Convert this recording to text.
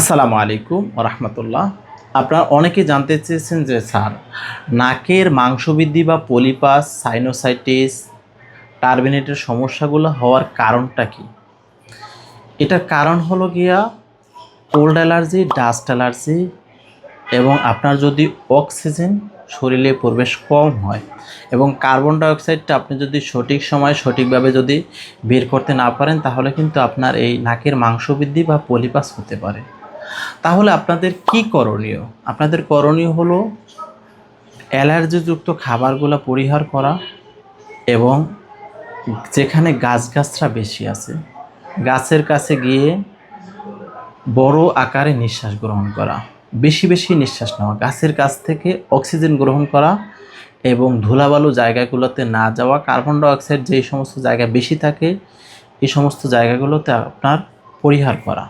আসসালামু আলাইকুম রহমতুল্লাহ। আপনারা অনেকে জানতে চেয়েছেন যে, স্যার, নাকের মাংসবৃদ্ধি বা পলিপাস, সাইনোসাইটিস, টার্বিনেটের সমস্যাগুলো হওয়ার কারণটা কি? এটার কারণ হলো গিয়া কোল্ড অ্যালার্জি, ডাস্ট অ্যালার্জি এবং আপনার যদি অক্সিজেন শরীরে প্রবেশ কম হয় এবং কার্বন ডাইঅক্সাইডটা আপনি যদি সঠিক সময়ে সঠিকভাবে যদি বের করতে না পারেন, তাহলে কিন্তু আপনার এই নাকের মাংসবৃদ্ধি বা পলিপাস হতে পারে। তাহলে আপনাদের কি করণীয়? আপনাদের করণীয় হলো অ্যালার্জিযুক্ত খাবারগুলো পরিহার করা এবং যেখানে গাছগাছরা বেশি আছে, গাছের কাছে গিয়ে বড় আকারে নিঃশ্বাস গ্রহণ করা, বেশি বেশি নিঃশ্বাস নেওয়া, গাছের কাছ থেকে অক্সিজেন গ্রহণ করা এবং ধুলাবালু জায়গাগুলোতে না যাওয়া, কার্বন ডাইঅক্সাইড যেই সমস্ত জায়গা বেশি থাকে, এই সমস্ত জায়গাগুলোতে আপনার পরিহার করা।